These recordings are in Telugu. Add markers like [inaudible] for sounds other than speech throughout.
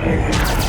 రంజని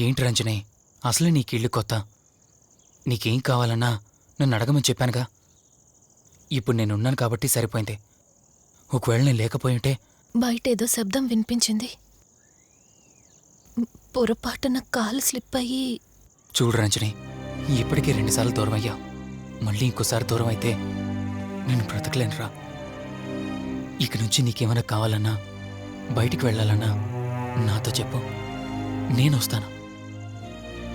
ఏంటి రంజని? అసలే నీకు ఇల్లు కొత్త. నీకేం కావాలన్నా నన్ను అడగమని చెప్పానుగా. ఇప్పుడు నేనున్నాను కాబట్టి సరిపోయింది. ఒకవేళ నేను లేకపోయి ఉంటే బయట ఏదో శబ్దం వినిపించింది. పొరపాటున కాలు స్లిప్ అయ్యి చూడు రంజని ఇప్పటికే రెండుసార్లు దూరం అయ్యా మళ్ళీ ఇంకోసారి దూరం అయితే నేను బ్రతకలేనురా. ఇక నుంచి నీకేమైనా కావాలన్నా బయటికి వెళ్ళాలన్నా నాతో చెప్పు. నేను వస్తాను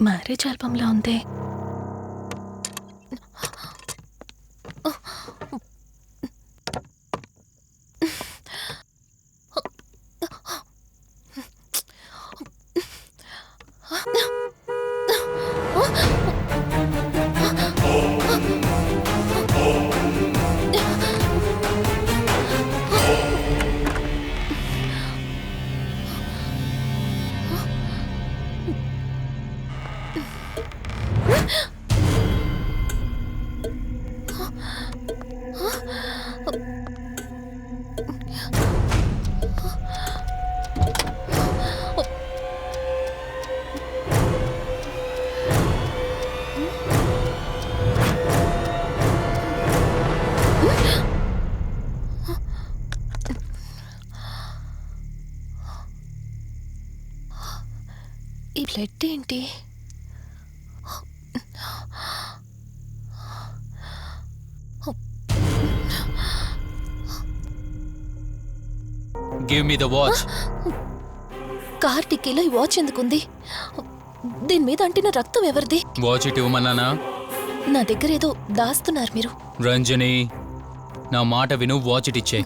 మ్యారేజ్ ఆల్బంలా ఉంది. ఏంటి? Give me the watch car టిక్కీలో ఈ వాచ్ ఎందుకుంది? దీని మీద అంటిన రక్తం ఎవరిది? వాచ్ ఇటు ఇవ్వమన్నానా? నా దగ్గర ఏదో దాస్తున్నారు మీరు. రంజని నా మాట విను వాచ్ ఇటు ఇచ్చే.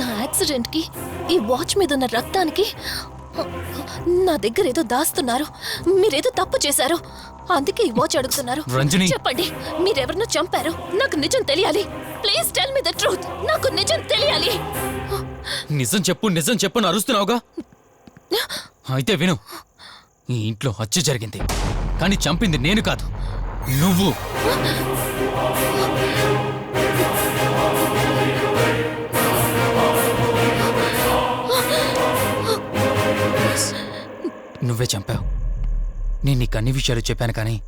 నా యాక్సిడెంట్కి ఈ వాచ్ మీద ఉన్న రక్తానికి నా దగ్గర ఏదో దాస్తున్నారు. మీరేదో తప్పు చేశారు. అందుకే ఈ వాచ్ అడుగుతున్నారు. రంజని. చెప్పండి మీరెవరినో చంపారు? నాకు నిజం తెలియాలి. Please tell me the truth. నాకు నిజం తెలియాలి. నిజం చెప్పు నిజం చెప్పు అరుస్తున్నావుగా? అయితే విను ఈ ఇంట్లో హత్య జరిగింది. కానీ చంపింది నేను కాదు నువ్వు. నువ్వే చంపావు. నేను నీకు అన్ని విషయాలు చెప్పాను కానీ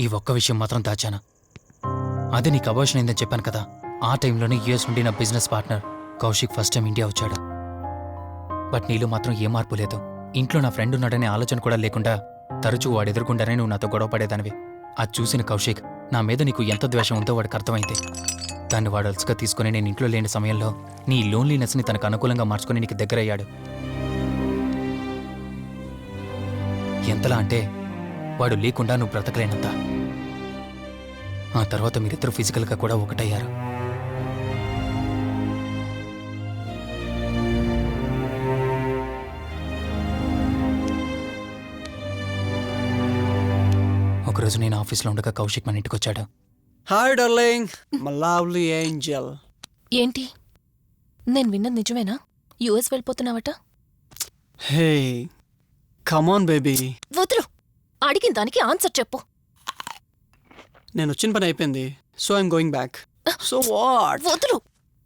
ఈ ఒక్క విషయం మాత్రం దాచాను. అదే నీకు అబార్షన్ అయిందని చెప్పాను కదా. ఆ టైంలోనే యుఎస్ నుండి నా business partner Kaushik first time India వచ్చాడు. బట్ నీలో మాత్రం ఏ మార్పు లేదు. ఇంట్లో నా ఫ్రెండ్ ఉన్నాడనే ఆలోచన కూడా లేకుండా తరచూ వాడు ఎదుర్కొండానే నువ్వు నాతో గొడవ పడేదానివి. అది చూసిన కౌశిక్ నా మీద నీకు ఎంత ద్వేషం ఉందో వాడికి అర్థమైంది. దాన్ని వాడు అలసిగా తీసుకుని నేను ఇంట్లో లేని సమయంలో నీ లోన్లీనెస్ని తనకు అనుకూలంగా మార్చుకుని నీకు దగ్గరయ్యాడు. ఎంతలా అంటే వాడు లేకుండా నువ్వు బ్రతకలేనంత. ఆ తర్వాత మీరిద్దరు ఫిజికల్గా కూడా ఒకటయ్యారు. ఒకరోజు నేను ఆఫీస్లో ఉండగా కౌశిక్ మన ఇంటికి వచ్చాడు hi darling my lovely angel. ఏంటి? నేను విన్నది నిజమేనా? యుఎస్ వెళ్ళిపోతున్నావట? హే కమ్ ఆన్ బేబీ వదులు అడిగిన దానికి ఆన్సర్ చెప్పు. నేను వచ్చిన పని అయిపోయింది. So I'm going back so what వదులు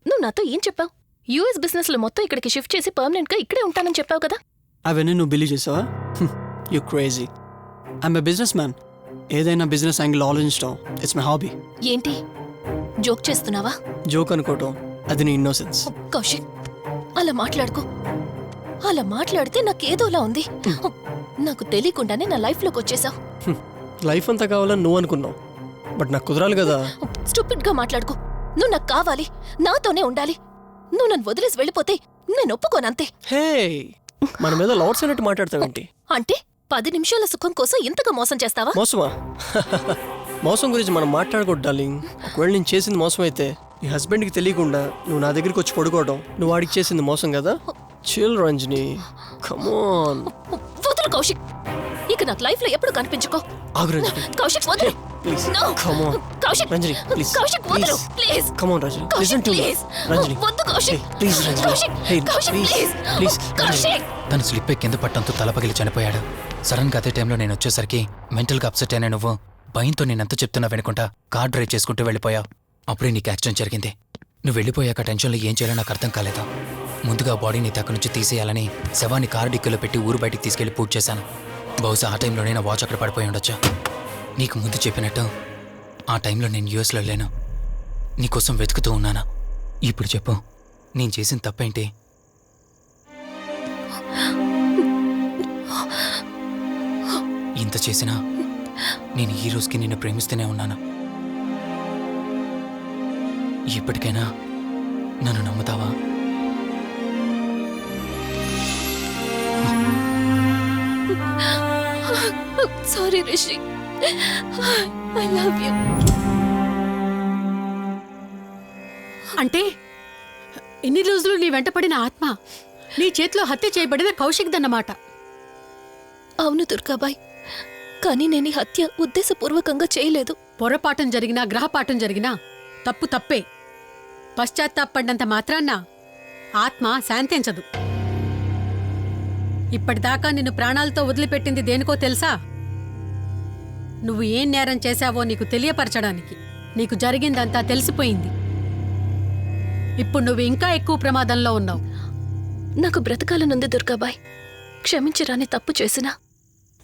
నువ్వు నాతో ఏం చెప్పావు? యుఎస్ బిజినెస్లో మొత్తం ఇక్కడికి షిఫ్ట్ చేసి పర్మనెంట్గా ఇక్కడే ఉంటానని చెప్పావు కదా. అవన్నీ నువ్వు బిలీవ్ చేసావా? You crazy I'm a businessman ఏదైనా బిజినెస్ యాంగిల్ ఆలోచించడం ఇట్స్ మై హాబీ ఏంటి? జోక్ చేస్తున్నావా? జోక్ అనుకోవటం అది నీ ఇన్నోసెన్స్ కౌశిక్ అలా మాట్లాడుకో. అలా మాట్లాడితే నాకేదోలా ఉంది. నాకు తెలియకుండానే నా లైఫ్లోకి వచ్చేసావు లైఫ్ అంతా కావాలని నువ్వు అనుకున్నావు. బట్ నాకు కుదరాలి కదా. స్టూపిడ్గా మాట్లాడుకో. నువ్వు నాకు కావాలి. నాతోనే ఉండాలి. నువ్వు నన్ను వదిలేసి వెళ్ళిపోతే నేను ఒప్పుకోనంతే హే! మన మీద లవర్స్ అన్నట్టు మాట్లాడతావేంటి అంటే పది నిమిషాల సుఖం కోసం ఇంతగా మోసం చేస్తావా? మోసమా? [laughs] మోసం గురించి మనం మాట్లాడకూడదు డార్లింగ్. ఒకవేళ నేను చేసింది మోసం అయితే నీ హస్బెండ్కి తెలియకుండా నువ్వు నా దగ్గరికి వచ్చి పడుకోవడం నువ్వు వాడికి చేసింది మోసం కదా? చిల్ రంజని కమోన్ వదులు కౌశిక్. ఇక నాకు లైఫ్లో ఎప్పుడు కనిపించుకో. ఆగు రంజని. కౌశిక్ వదులు. Please No. Come on Kaushik Ranjani please Kaushik వదులు. Please come on Ranjani. Listen to me please Ranjani. వద్దు Kaushik. Please Ranjani. Kaushik hey Kaushik please please Kaushik. తను స్లిప్ కింద పట్టంతో తలపగిలి చనిపోయాడు. సడన్గా అదే టైంలో నేను వచ్చేసరికి మెంటల్గా అప్సెట్ అయినా నువ్వు. భయంతో నేనెంత చెప్తున్నా వినకుండా కార్ డ్రైవ్ చేసుకుంటూ వెళ్ళిపోయావు అప్పుడే నీకు యాక్సిడెంట్ జరిగింది. నువ్వు వెళ్ళిపోయాక టెన్షన్లో ఏం చేయాలో నాకు అర్థం కాలేదు? ముందుగా బాడీని తక్క నుంచి తీసేయాలని శవాన్ని కారు డిక్కీలో పెట్టి ఊరు బయటికి తీసుకెళ్ళి పూజ చేశాను. బహుశా ఆ టైంలోనే నా వాచ్ అక్కడ పడిపోయి ఉండొచ్చు. నీకు ముందు చెప్పినట్టు ఆ టైంలో నేను యూఎస్లో లేను. నీకోసం వెతుకుతూ ఉన్నానా. ఇప్పుడు చెప్పు నేను చేసిన తప్పేంటి? ఇంత చేసినా నేను ఈ రోజుకి నిన్ను ప్రేమిస్తూనే ఉన్నాను. ఇప్పటికైనా నన్ను నమ్ముతావా? Sorry Rishi I love you అంటే ఇన్ని రోజులు నీ వెంటపడిన ఆత్మ నీ చేతిలో హత్య చేయబడిన కౌశిక్ దన్నమాట అవును దుర్గాబాయ్. కానీ నేను ఈ హత్య ఉద్దేశపూర్వకంగా చేయలేదు. పొరపాఠం జరిగినా గ్రహపాఠం జరిగినా తప్పు తప్పే. పశ్చాత్తాపడినంత మాత్రాన్న ఆత్మ శాంతించదు. ఇప్పటిదాకా నిన్ను ప్రాణాలతో వదిలిపెట్టింది దేనికో తెలుసా? నువ్వు ఏం నేరం చేశావో నీకు తెలియపరచడానికి. నీకు జరిగిందంతా తెలిసిపోయింది. ఇప్పుడు నువ్వు ఇంకా ఎక్కువ ప్రమాదంలో ఉన్నావు. నాకు బ్రతకాలనుంది దుర్గాబాయ్ క్షమించరాని తప్పు చేసినా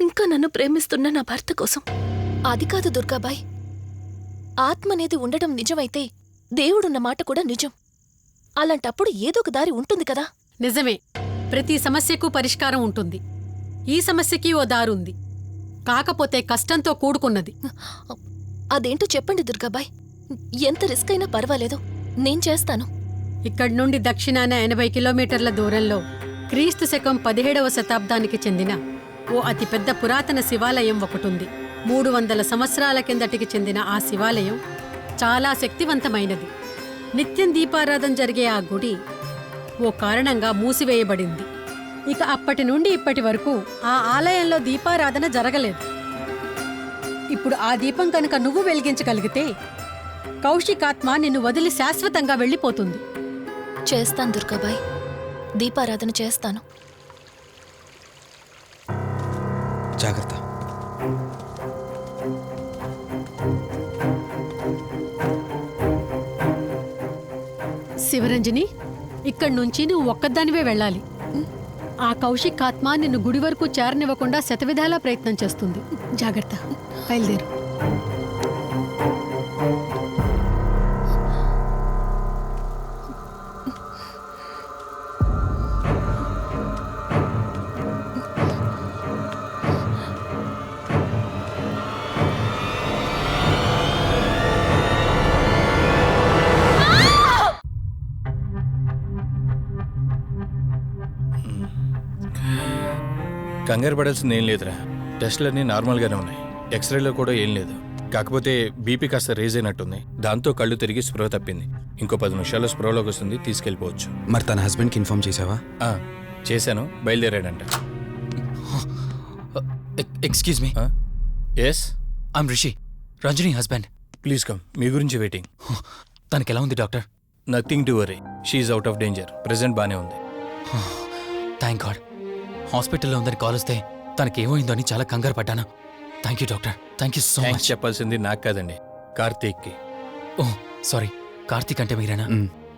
ఇంకా నన్ను ప్రేమిస్తున్న నా భర్త కోసం. అది కాదు దుర్గాబాయ్ ఆత్మ అనేది ఉండడం నిజమైతే దేవుడున్న మాట కూడా నిజం. అలాంటప్పుడు ఏదో ఒక దారి ఉంటుంది కదా. నిజమే ప్రతి సమస్యకు పరిష్కారం ఉంటుంది. ఈ సమస్యకి ఓ దారుంది. కాకపోతే కష్టంతో కూడుకున్నది. అదేంటో చెప్పండి దుర్గాబాయ్. ఎంత రిస్క్ అయినా పర్వాలేదు. నేను చేస్తాను. ఇక్కడి నుండి దక్షిణాన ఎనభై కిలోమీటర్ల దూరంలో క్రీస్తు శకం పదిహేడవ శతాబ్దానికి చెందిన ఓ అతిపెద్ద పురాతన శివాలయం ఒకటుంది. మూడు వందల సంవత్సరాల కిందటికి చెందిన ఆ శివాలయం చాలా శక్తివంతమైనది. నిత్యం దీపారాధన జరిగే ఆ గుడి ఓ కారణంగా మూసివేయబడింది. ఇక అప్పటి నుండి ఇప్పటి వరకు ఆ ఆలయంలో దీపారాధన జరగలేదు. ఇప్పుడు ఆ దీపం కనుక నువ్వు వెలిగించగలిగితే కౌశికాత్మ నిన్ను వదిలి శాశ్వతంగా వెళ్ళిపోతుంది. చేస్తాను దుర్గాబాయ్. దీపారాధన చేస్తాను. జాగ్రత్త. శివరంజని ఇక్కడి నుంచి నువ్వు ఒక్కదానివే వెళ్ళాలి. ఆ కౌశిక్ ఆత్మ నిన్ను గుడి వరకు చేరనివ్వకుండా శతవిధాలా ప్రయత్నం చేస్తుంది. జాగ్రత్త. బయలుదేరు. కంగారు పడాల్సింది ఏం లేదురా. టెస్ట్లన్నీ నార్మల్గానే ఉన్నాయి. ఎక్స్రేలో కూడా ఏం లేదు. కాకపోతే బీపీ కాస్త రేజ్ అయినట్టుంది. దాంతో కళ్ళు తిరిగి స్పృహ తప్పింది. ఇంకో పది నిమిషాల్లో స్పృహలోకి వస్తుంది తీసుకెళ్ళిపోవచ్చు. మరి తన హస్బెండ్కి ఇన్ఫార్మ్ చేసావా? ఆ, చేశాను. బయలుదేరాడంట. Excuse me. Yes I'm Rishi. Ranjani husband. Please come మీ గురించి వెయిటింగ్. తనకి ఎలా ఉంది doctor? Nothing to worry she's out of danger present బానే ఉంది. థ్యాంక్ గాడ్ హాస్పిటల్లో ఉందని కాల్ వస్తే తనకి ఏమైందో అని చాలా కంగారు పడ్డాను. Thank you doctor thank you so much చెప్పాల్సింది నాకు కాదండి. కార్తీక్కి. ఓ సారీ కార్తీక్ అంటే మీరేనా?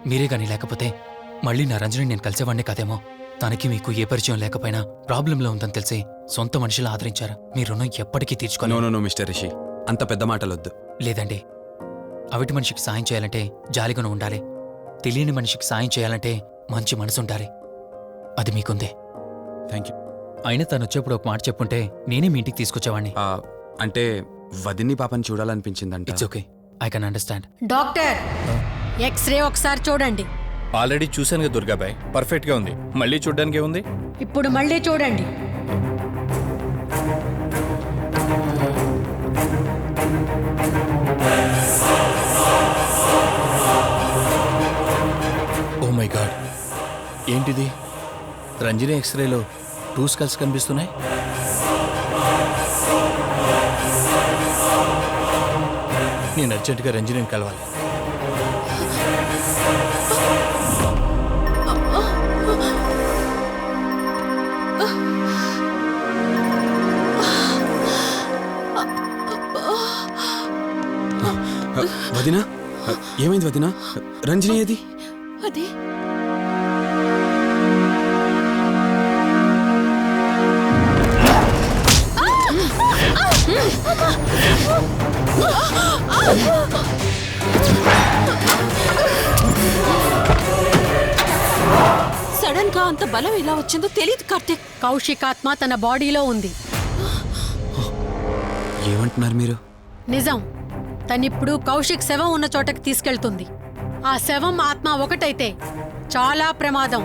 మీరే గానీ లేకపోతే మళ్ళీ నా రంజని నేను కలిసేవాడినే కాదేమో. తనకి మీకు ఏ పరిచయం లేకపోయినా ప్రాబ్లంలో ఉందని తెలిసి సొంత మనుషులు ఆదరించారు. మీ రుణం ఎప్పటికీ నో తీర్చుకోను నో నో మిస్టర్ రిషి. అంత పెద్ద మాటలొద్దు. లేదండి. అవిటి మనిషికి సాయం చేయాలంటే జాలిగుణం ఉండాలి. తెలియని మనిషికి సాయం చేయాలంటే మంచి మనసు ఉండాలి అది మీకుందే. థ్యాంక్ యూ అయినా తను వచ్చేప్పుడు ఒక మాట చెప్పుంటే నేనే మీ ఇంటికి తీసుకొచ్చేవాడిని అంటే వదిన్ని పాపని చూడాలనిపించిందంట. It's okay I can understand doctor X-ray ఒకసారి చూడండి. ఆల్రెడీ చూశాను కదా దుర్గాబాయ్ పర్ఫెక్ట్గా ఉంది. మళ్ళీ చూడ్డానికి ఉంది ఇప్పుడు మళ్ళీ చూడండి. ఓ మై గాడ్ ఏంటిది? రంజని ఎక్స్రేలో టూ స్కల్స్ కనిపిస్తున్నాయి. నేను అర్జెంటుగా రంజనిని కలవాలి. వదినా ఏమైంది వదినా? రంజని ఏది? అది సడన్గా అంత బలం ఎలా వచ్చిందో తెలియదు కార్తీక్. కౌశికాత్మ తన బాడీలో ఉంది. ఏమంటున్నారు మీరు? నిజం. తనిప్పుడు కౌశిక్ శవం ఉన్న చోటకి తీసుకెళ్తుంది. ఆ శవం ఆత్మ ఒకటైతే చాలా ప్రమాదం.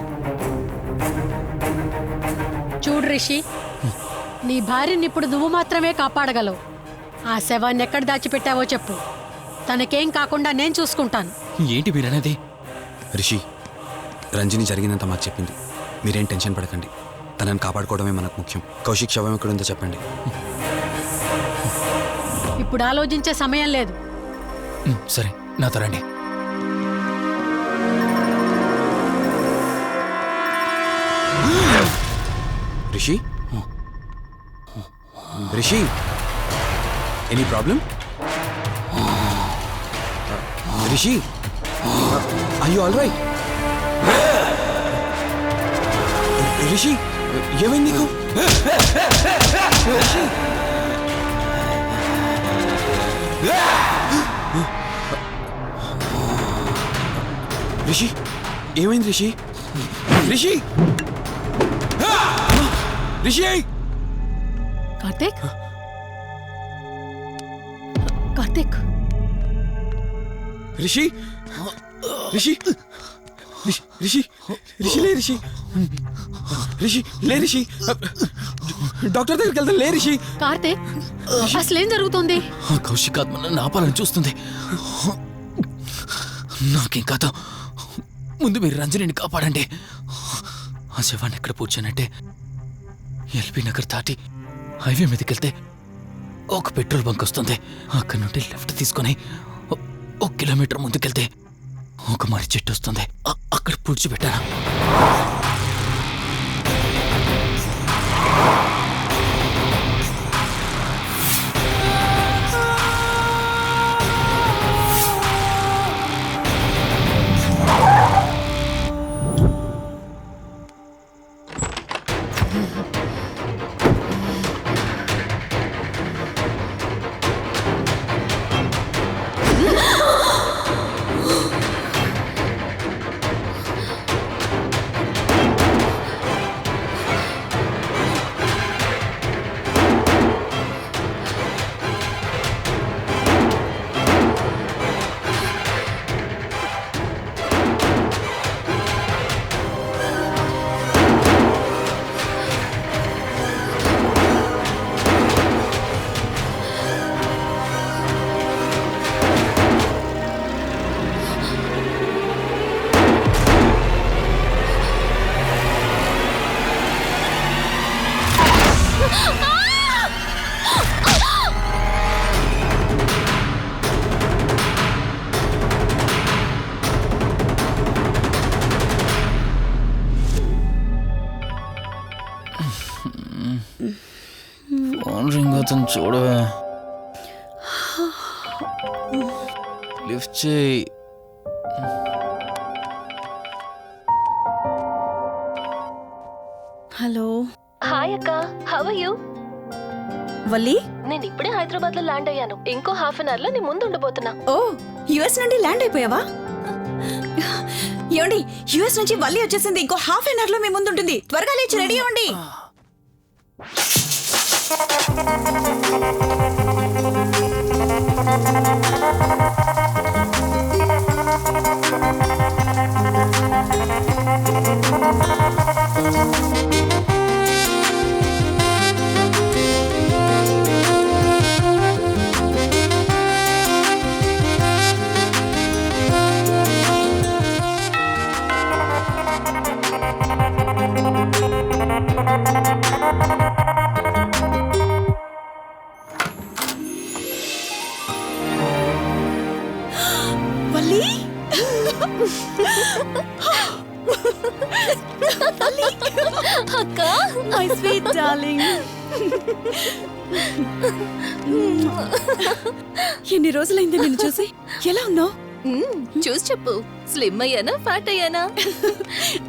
చూడు రిషి నీ భార్యని ఇప్పుడు నువ్వు మాత్రమే కాపాడగలవు. ఆ శవాన్ని ఎక్కడ దాచిపెట్టావో చెప్పు. తనకేం కాకుండా నేను చూసుకుంటాను. ఏంటి మీరనేది రిషి రంజని జరిగినంత మాకు చెప్పింది. మీరేం టెన్షన్ పడకండి. తనని కాపాడుకోవడమే మనకు ముఖ్యం. కౌశిక్ శవం ఎక్కడుందో చెప్పండి. ఇప్పుడు ఆలోచించే సమయం లేదు. సరే నాతో రండి. Rishi? Rishi any problem? Rishi అయ్యో ఆల్ రైట్ రిషి ఏమైంది నీకు? రిషి. రిషి ఏమైంది రిషి? రిషి. రిషి కార్తీక్ కార్తీక్ రిషి రిషి రిషి రిషి లే రిషి రిషి లే రిషి డాక్టర్ దగ్గరికి వెళ్తాం లే రిషి కార్తీక్ అసలేం జరుగుతుంది? ఆ కౌశిక్ ఆత్మ నన్ను ఆపాలని చూస్తుంది. నాకేం కాదు. ముందు మీరు రంజనిని కాపాడండి. ఆ శవాన్ని ఎక్కడ పూడ్చానంటే ఎల్బీ నగర్ దాటి హైవే మీదకి వెళ్తే ఒక పెట్రోల్ బంక్ వస్తుంది. అక్కడ నుండి లెఫ్ట్ తీసుకొని ఓ- ఒక కిలోమీటర్ ముందుకెళ్తే ఒక మర్రి చెట్టు వస్తుంది. అక్కడ పూడ్చిపెట్టాను. హాఫ్ అన్ అవర్లో నీ ముందు ఉండబోతున్నా. ఓ యుఎస్ నుండి ల్యాండ్ అయిపోయావా? ఏమండి యుఎస్ నుంచి వల్లి వచ్చేసింది ఇంకో హాఫ్ అన్ అవర్లో మీ ముందు ఉంటుంది. త్వరగా లేచి రెడీ అవ్వండి. వల్లి? అక్క? మై స్వీట్ డార్లింగ్ ఎన్ని రోజులైంది నిన్ను చూసి? ఎలా ఉన్నావు? చూసి చెప్పు. స్లిమ్ అయ్యానా ఫ్యాట్ అయ్యానా?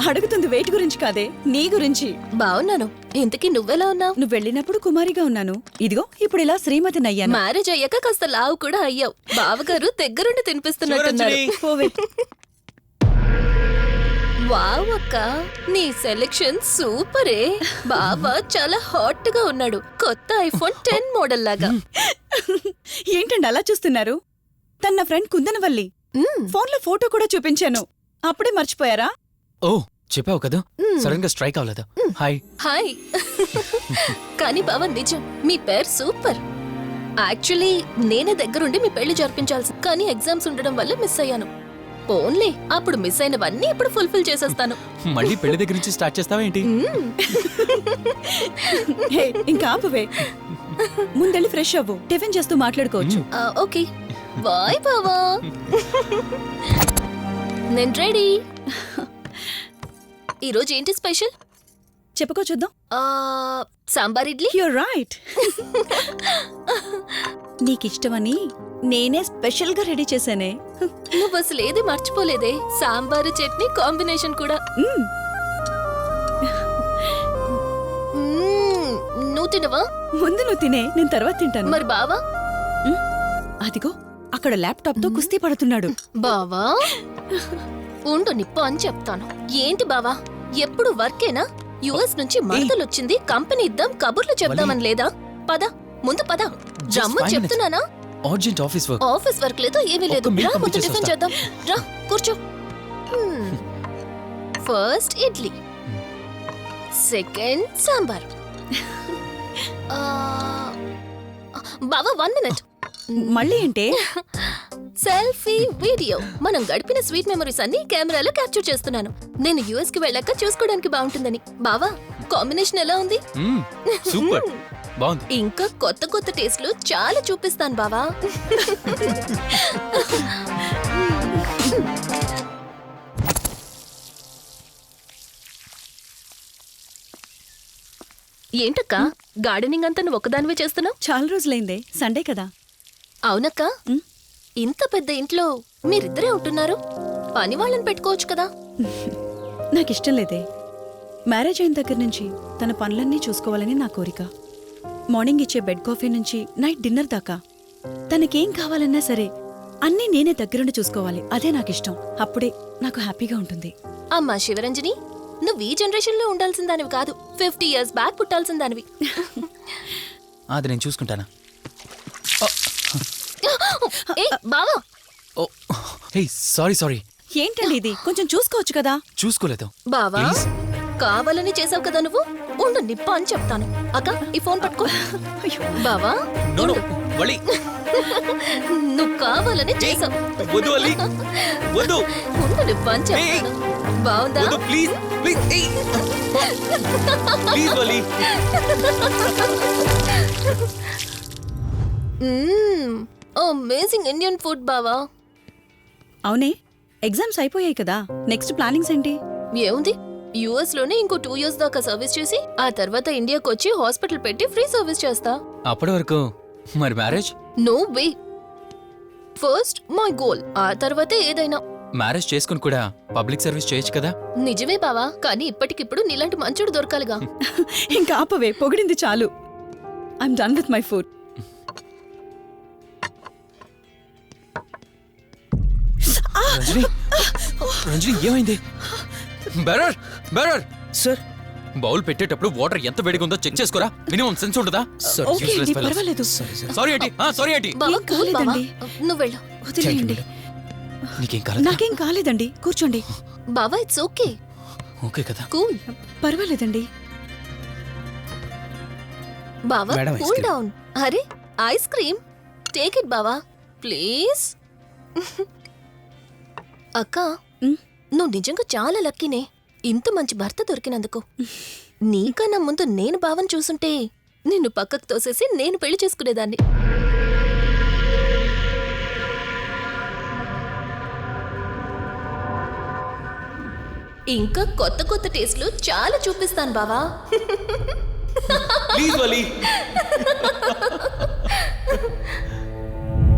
అడుగుతుంది వెయిట్ గురించి కాదే నీ గురించి. బాగున్నాను ఇంతకీ నువ్వెలా ఉన్నావు? నువ్వు వెళ్ళినప్పుడు కుమారిగా ఉన్నాను. ఇదిగో ఇప్పుడు ఇలా శ్రీమతిని అయ్యాను. మ్యారేజ్ అయ్యాక కాస్త లావు కూడా అయ్యావు. బావగారు దగ్గరుండి తినిపిస్తున్నట్టున్నారు. పోవే వావ్ అక్క నీ సెలెక్షన్ సూపరే. బావ చాలా హాట్గా ఉన్నాడు. కొత్త ఐఫోన్ టెన్ మోడల్ లాగా ఏంటండి అలా చూస్తున్నారు? తన నా ఫ్రెండ్ కుందనవల్లి. ఫోన్లో ఫోటో కూడా చూపించాను. అప్పుడే మర్చిపోయారా? ఓ చెప్పావు కదా. సడన్గా స్ట్రైక్ అవ్వలేదు? హాయ్. హాయ్. కానీ బావ నిజం. మీ పేరు సూపర్. యాక్చువల్లీ నేనే దగ్గరుండి మీ పెళ్ళి జరిపించాల్సి కానీ ఎగ్జామ్స్ ఉండడం వల్ల మిస్ అయ్యాను. పోన్లే అప్పుడు మిస్ అయినవన్నీ ఇప్పుడు ఫుల్ఫిల్ చేసేస్తాను. మళ్ళీ పెళ్ళి దగ్గర నుంచి స్టార్ట్ చేస్తావా ఏంటి? [laughs] హే, ఇంకా ఆపువే. ముందెళ్ళి ఫ్రెష్ అవ్వు. టిఫిన్ చేస్తూ మాట్లాడుకోవచ్చు. ఆ, ఓకే. బాయ్ బావా. నేను రెడీ. ఈరోజు ఏంటి స్పెషల్? చెప్పుకో చూద్దాం. ఆ, సాంబార్ ఇడ్లీ? యూర్ రైట్ నీకిష్టమని నేనే స్పెషల్గా రెడీ చేశానే. నువ్వు అసలు ఏది మర్చిపోలేదే? సాంబారు చట్నీ కాంబినేషన్ కూడా. మ్మ్. మ్మ్, నువ్వు తినవా? ముందు నువ్వు తినే నేను తర్వాత తింటాను. మరి బావా? అదిగో. అక్కడ ల్యాప్టాప్తో కుస్తీ పడుతున్నాడు. బావా? ఉండు నిప్పు అని చెప్తాను. ఏంటి బావా? ఎప్పుడు వర్కేనా? యుఎస్ నుంచి మరదలొచ్చింది కంపెనీ ఇద్దాం కబుర్లు చెప్దామని లేదా? పద ముందు పద. Minutes. చెప్తున్నానా? Urgent office work office work లేదు ఏమీ లేదు. రా ముందు టిఫిన్. చేద్దాం. రా కూర్చో. ఫస్ట్ ఇడ్లీ. సెకండ్ సాంబార్. [laughs] ఆ, బావా వన్ మినిట్ మళ్ళీ ఏంటే? Selfie video. మనం గడిపిన స్వీట్ మెమరీస్ అన్ని కెమెరాలో క్యాప్చర్ చేస్తున్నాను. నేను యుఎస్కి వెళ్ళాక చూసుకోవడానికి బాగుంటుందని. బావా కాంబినేషన్ ఎలా ఉంది? సూపర్. బాగుంది. ఇంకా కొత్త కొత్త టేస్ట్లు చాలా చూపిస్తాను బావా. ఏంటక్క? గార్డెనింగ్ అంతా నువ్వు ఒకదానివే చేస్తున్నావు? చాలా రోజులైందే. సండే కదా. అవునక్క. ఇంత పెద్ద ఇంట్లో మీరిద్దరే ఉంటున్నారు. పని వాళ్ళని పెట్టుకోవచ్చు కదా. నాకు ఇష్టం లేదే. మ్యారేజ్ అయిన దగ్గర నుంచి తన పనులన్నీ చూసుకోవాలని నా కోరిక. మార్నింగ్ ఇచ్చే బెడ్ కాఫీ నుంచి నైట్ డిన్నర్ దాకా. తనకేం కావాలన్నా సరే అన్నీ నేనే దగ్గరుండి చూసుకోవాలి. అదే నాకు ఇష్టం అప్పుడే నాకు హ్యాపీగా ఉంటుంది. అమ్మా శివరంజని నువ్వు ఈ జనరేషన్లో ఉండాల్సిన దానివి కాదు. ఫిఫ్టీ ఇయర్స్ బ్యాక్ పుట్టాల్సిన దానివి. [laughs] అది నేను చూసుకుంటానా? [gasps] ఏ బావా. Oh hey sorry sorry. ఏంటండి ఇది? కొంచెం చూసుకోవచ్చు కదా? చూసుకోలేదు. బావా. కావాలని చేసావు కదా నువ్వు? ఉండు నిప్ప అని చెప్తాను. అక్క ఈ ఫోన్ పట్టుకో. బావా నో నో వలి. నువ్వు కావాలని చేసావు. వద్దు వలి. వద్దు. ఉండు నిప్ప అని చెప్తాను. బావుందా? వద్దు ప్లీజ్ ప్లీజ్ ప్లీజ్ వలి. అమేజింగ్ ఇండియన్ ఫుడ్ బావా. అవునే ఎగ్జామ్స్ అయిపోయాయి కదా. నెక్స్ట్ ప్లానింగ్స్ ఏంటి? ఏముంది? యుఎస్లోనే ఇంకో టూ ఇయర్స్ దాకా సర్వీస్ చేసి ఆ తర్వాత ఇండియాకి వచ్చి హాస్పిటల్ పెట్టి ఫ్రీ సర్వీస్ చేస్తా. అప్పటి వరకు? మరి marriage no way first my goal ఆ తర్వాతే ఏదైనా. మ్యారేజ్ చేసుకుని కూడా పబ్లిక్ సర్వీస్ చేయొచ్చు కదా? నిజమే బావా కానీ ఇప్పటికిప్పుడు నీలాంటి మంచుడు దొరకాలిగా. [laughs] ఇంకా ఆపవే పొగిడింది చాలు. I'm done with my food Ranjani? Ranjani ఏమైంది? Bearer bearer! సార్. బౌల్ పెట్టేటప్పుడు వాటర్ ఎంత వేడిగా ఉందో చెక్ చేసుకోరా. మినిమం సెన్స్ ఉంటుందా? ఓకే అండి పర్వాలేదు. సారీ ఏంటి సారీ ఏంటి బావా ఏం కూల్ బావా. కాలేదండి. నువ్వు వెళ్ళు. వదిలేయండి. నీకేం కాలేదు? నాకేం కాలేదండి. కూర్చోండి. బావా ఇట్స్ ఓకే ఓకే కదా. కూల్. పర్వాలేదండి. బావా Madam, ice cool cream. Down. అరే ఐస్ క్రీమ్ టేక్ ఇట్ బావా. ప్లీజ్ అక్క. నువ్వు నిజంగా చాలా లక్కీనే. ఇంత మంచి భర్త దొరికినందుకు. నీకన్నా ముందు నేను బావని చూసుంటే నిన్ను పక్కకు తోసేసి నేను పెళ్ళి చేసుకునేదాన్ని. ఇంకా కొత్త కొత్త టేస్ట్లు చాలా చూపిస్తాను బావా.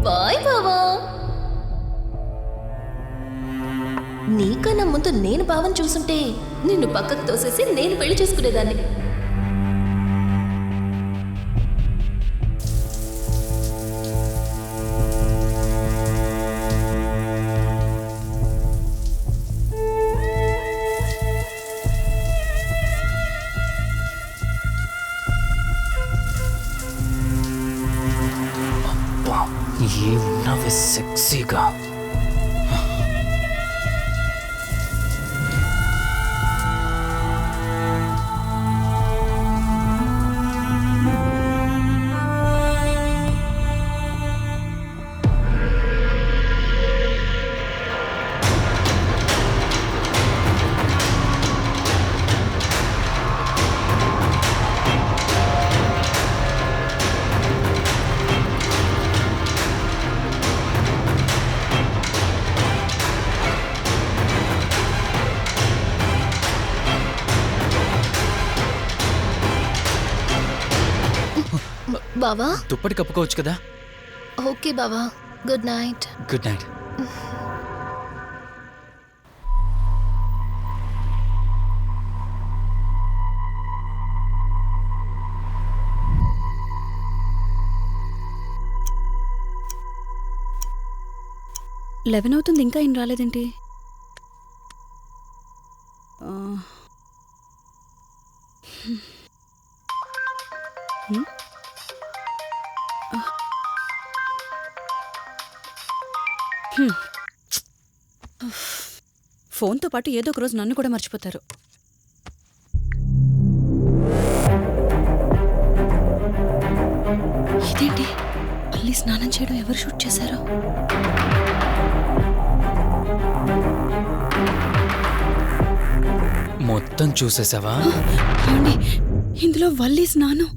బాయ్ బావా. నీకన్నా ముందు నేను భావం చూసుంటే నిన్ను పక్కకు తోసేసి నేను పెళ్ళి చేసుకునేదాన్ని. బావా? దుప్పటి కప్పుకోవచ్చు కదా? ఓకే బావా. Good night. Good night. Eleven అవుతుంది ఇంకా ఏం రాలేదేంటి? ఆ. ఫోన్తో పాటు ఏదో ఒక రోజు నన్ను కూడా మర్చిపోతారు. ఇదేంటి? మళ్ళీ స్నానం చేయడం ఎవరు షూట్ చేశారో? మొత్తం చూసేసావా? ఏమండి? ఇందులో వల్లి స్నానం.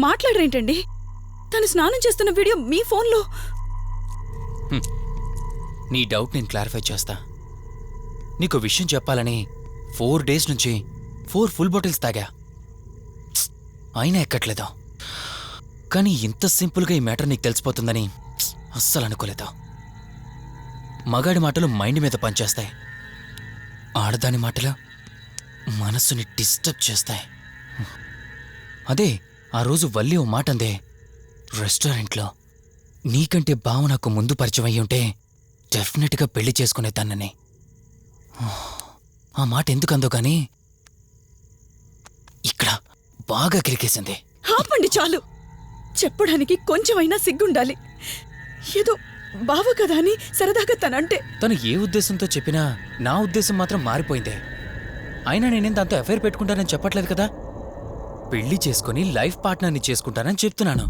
మాట్లాడరేంటండి? తను స్నానం చేస్తున్న వీడియో మీ ఫోన్లో. నీ డౌట్ నేను క్లారిఫై చేస్తా. నీకు విషయం చెప్పాలని ఫోర్ డేస్ నుంచి ఫోర్ ఫుల్ బాటిల్స్ తాగా. అయినా ఎక్కట్లేదు? కానీ ఇంత సింపుల్గా ఈ మ్యాటర్ నీకు తెలిసిపోతుందని అస్సలు అనుకోలేదు? మగాడి మాటలు మైండ్ మీద పనిచేస్తాయి. ఆడదాని మాటలు మనస్సుని డిస్టర్బ్ చేస్తాయి. అదే ఆ రోజు వల్లి ఓ మాట అందే రెస్టారెంట్లో నీకంటే బావ నాకు ముందు పరిచయం అయ్యి ఉంటే డెఫినెట్గా పెళ్ళి చేసుకునేదాన్నని ఆ మాట ఎందుకు అందో గాని ఇక్కడ బాగా కిరికేసింది. ఆపండి చాలు. చెప్పడానికి కొంచెమైనా సిగ్గుండాలి. ఏదో బావ కదా అని సరదాగా తనంటే. తను ఏ ఉద్దేశంతో చెప్పినా నా ఉద్దేశం మాత్రం మారిపోయిందే. అయినా నేనేం దాంతో ఎఫైర్ పెట్టుకుంటానని చెప్పట్లేదు కదా? పెళ్ళి చేసుకుని లైఫ్ పార్ట్నర్ని చేసుకుంటానని చెప్తున్నాను.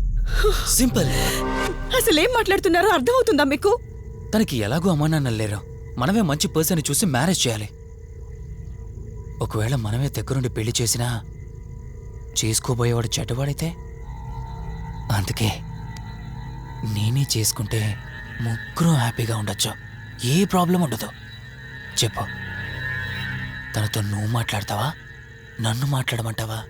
సింపుల్. అసలేం మాట్లాడుతున్నారో అర్థమవుతుందా మీకు? తనకి ఎలాగో అమ్మానాన్నలు లేరు. మనమే మంచి పర్సన్ చూసి మ్యారేజ్ చేయాలి. ఒకవేళ మనమే దగ్గరుండి పెళ్ళి చేసినా చేసుకోబోయేవాడు చెడ్డవాడైతే? అందుకే నేనే చేసుకుంటే ముగ్గురం హ్యాపీగా ఉండొచ్చు. ఏ ప్రాబ్లం ఉండదు. చెప్పు. తనతో నువ్వు మాట్లాడతావా? నన్ను మాట్లాడమంటావా?